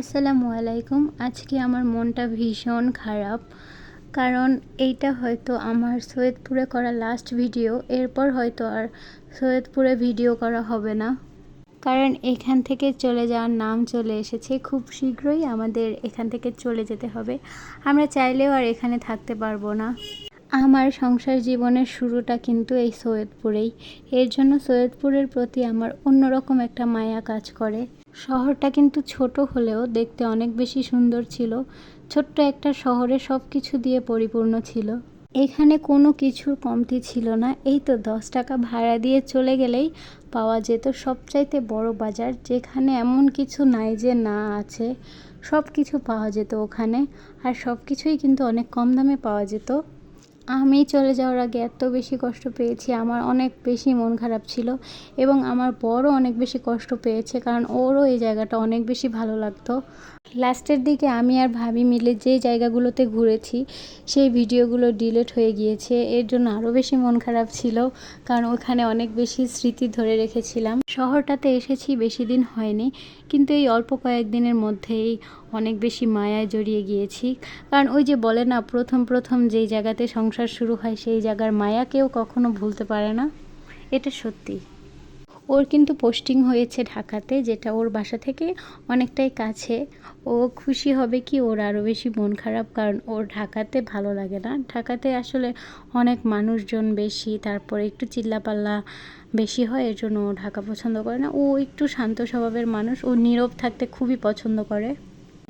আসসালামু আলাইকুম। আজকে আমার মনটা ভীষণ খারাপ। কারণ এইটা হয়তো আমার সৈয়দপুরে করা লাস্ট ভিডিও এরপর হয়তো আর সৈয়দপুরে ভিডিও করা হবে না। কারণ এখান থেকে চলে যাওয়ার নাম চলে এসেছে, খুব শীঘ্রই আমাদের এখান থেকে চলে যেতে হবে। আমরা চাইলেও আর এখানে থাকতে পারব না। আমার সংসার জীবনের শুরুটা কিন্তু এই সৈয়দপুরেই। এর জন্য সৈয়দপুরের প্রতি আমার অন্যরকম একটা মায়া কাজ করে। শহরটা কিন্তু ছোট হলেও দেখতে অনেক বেশি সুন্দর ছিল। ছোট্ট একটা শহরে সব কিছু দিয়ে পরিপূর্ণ ছিল। এখানে কোনো কিছুর কমতি ছিল না। এই তো দশ টাকা ভাড়া দিয়ে চলে গেলেই পাওয়া যেত সবচাইতে বড় বাজার, যেখানে এমন কিছু নাই যে না আছে। সব কিছু পাওয়া যেত ওখানে। আর সব কিছুই কিন্তু অনেক কম দামে পাওয়া যেত। আমি চলে যাওয়ার আগে এত বেশি কষ্ট পেয়েছি, আমার অনেক বেশি মন খারাপ ছিল এবং আমার বড় অনেক বেশি কষ্ট পেয়েছে কারণ ওরও এই জায়গাটা অনেক বেশি ভালো লাগতো। লাস্টের দিকে আমি আর ভাবি মিলে যে জায়গাগুলোতে ঘুরেছি, সেই ভিডিওগুলো ডিলিট হয়ে গিয়েছে, এর জন্য আরও বেশি মন খারাপ ছিল কারণ ওখানে অনেক বেশি স্মৃতি ধরে রেখেছিলাম। শহরটাতে এসেছি বেশি দিন হয়নি, কিন্তু এই অল্প কয়েকদিনের মধ্যেই অনেক বেশি মায়ায় জড়িয়ে গিয়েছি। কারণ ওই যে বলে না, প্রথম প্রথম যেই জায়গাতে সংসার শুরু হয়, সেই জায়গার মায়া কেউ কখনো ভুলতে পারে না। এটা সত্যি। ওর কিন্তু পোস্টিং হয়েছে ঢাকাতে, যেটা ওর বাসা থেকে অনেকটাই কাছে। ও খুশি হবে কি, ওর আরও বেশি মন খারাপ, কারণ ওর ঢাকাতে ভালো লাগে না। ঢাকাতে আসলে অনেক মানুষজন বেশি, তারপরে একটু চিল্লাপাল্লা বেশি হয়, এর জন্য ও ঢাকা পছন্দ করে না। ও একটু শান্ত স্বভাবের মানুষ, ও নীরব থাকতে খুবই পছন্দ করে।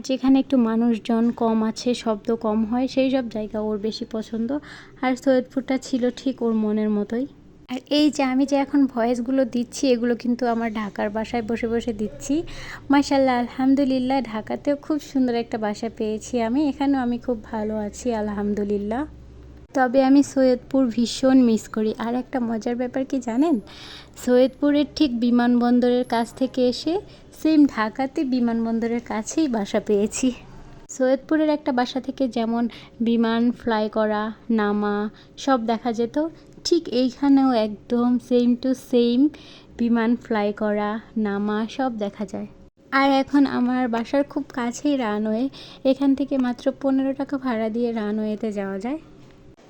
যেখানে একটু মানুষজন কম আছে, শব্দ কম হয়, সেই সব জায়গা ওর বেশি পছন্দ। আর সৈয়দপুরটা ছিল ঠিক ওর মনের মতোই। আর এই যে আমি যে এখন ভয়েসগুলো দিচ্ছি, এগুলো কিন্তু আমার ঢাকার বাসায় বসে বসে দিচ্ছি। মাসাল্লাহ আলহামদুলিল্লাহ, ঢাকাতেও খুব সুন্দর একটা বাসা পেয়েছি আমি। এখানেও আমি খুব ভালো আছি, আলহামদুলিল্লাহ। তবে আমি সৈয়দপুর ভীষণ মিস করি। আর একটা মজার ব্যাপার কি জানেন? সৈয়দপুরের ঠিক বিমানবন্দরের কাছ থেকে এসে সেম ঢাকাতে বিমানবন্দরের কাছেই বাসা পেয়েছি। সৈয়দপুরের একটা বাসা থেকে যেমন বিমান, ফ্লাই করা, নামা, সব দেখা যেত, ঠিক এইখানেও একদম সেম টু সেম বিমান, ফ্লাই করা, নামা, সব দেখা যায়। আর এখন আমার বাসার খুব কাছেই রানওয়ে, এখান থেকে মাত্র পনেরো টাকা ভাড়া দিয়ে রানওয়েতে যাওয়া যায়।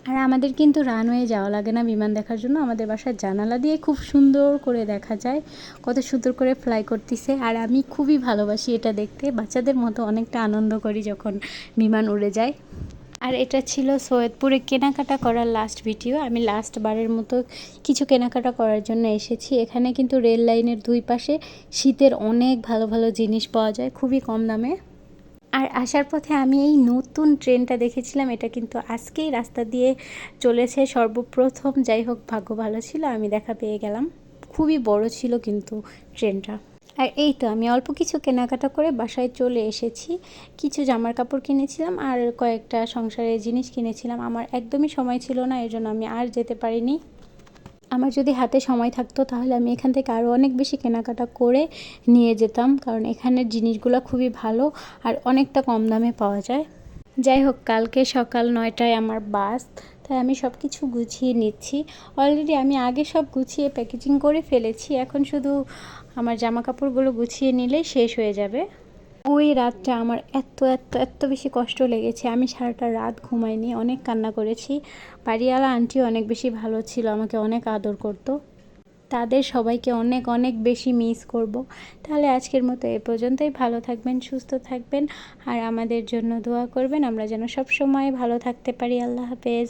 আর আমাদের কিন্তু রানওয়ে যাওয়া লাগে না বিমান দেখার জন্য। আমাদের বাসার জানালা দিয়ে খুব সুন্দর করে দেখা যায়। কত সুন্দর করে ফ্লাই করতেছে। আর আমি খুবই ভালোবাসি এটা দেখতে। বাচ্চাদের মতো অনেকটা আনন্দ করি যখন বিমান উড়ে যায়। আর এটা ছিল সৈয়দপুরে কেনাকাটা করার লাস্ট ভিডিও আমি লাস্ট বারের মতো কিছু কেনাকাটা করার জন্য এসেছি। এখানে কিন্তু রেল লাইনের দুই পাশে শীতের অনেক ভালো ভালো জিনিস পাওয়া যায়। খুবই কম দামে। আর আসার পথে আমি এই নতুন ট্রেনটা দেখেছিলাম, এটা কিন্তু আজকেই রাস্তা দিয়ে চলেছে সর্বপ্রথম। যাই হোক, ভাগ্য ভালো ছিল, আমি দেখা পেয়ে গেলাম। খুবই বড় ছিল কিন্তু ট্রেনটা। আর এই তো, আমি অল্প কিছু কেনাকাটা করে বাসায় চলে এসেছি। কিছু জামার কাপড় কিনেছিলাম আর কয়েকটা সংসারের জিনিস কিনেছিলাম। আমার একদমই সময় ছিল না এর জন্য আমি আর যেতে পারিনি। আমার যদি হাতে সময় থাকতো, তাহলে আমি এখান থেকে আরও অনেক বেশি কেনাকাটা করে নিয়ে যেতাম। কারণ এখানের জিনিসগুলো খুবই ভালো আর অনেকটা কম দামে পাওয়া যায়। যাই হোক, কালকে সকাল নয়টায় আমার বাস, তাই আমি সব কিছু গুছিয়ে নিচ্ছি। অলরেডি আমি আগে সব গুছিয়ে প্যাকেজিং করে ফেলেছি। এখন শুধু আমার জামা কাপড়গুলো গুছিয়ে নিলেই শেষ হয়ে যাবে। ওই রাতটা আমার এত এত এত বেশি কষ্ট লেগেছে। আমি সারাটা রাত ঘুমাইনি, অনেক কান্না করেছি। বাড়িওয়ালা আন্টিও অনেক বেশি ভালো ছিল, আমাকে অনেক আদর করতো। তাদের সবাইকে অনেক অনেক বেশি মিস করব। তাহলে আজকের মতো এ পর্যন্তই। ভালো থাকবেন, সুস্থ থাকবেন। আর আমাদের জন্য দোয়া করবেন। আমরা যেন সব সময় ভালো থাকতে পারি। আল্লাহ হাফেজ।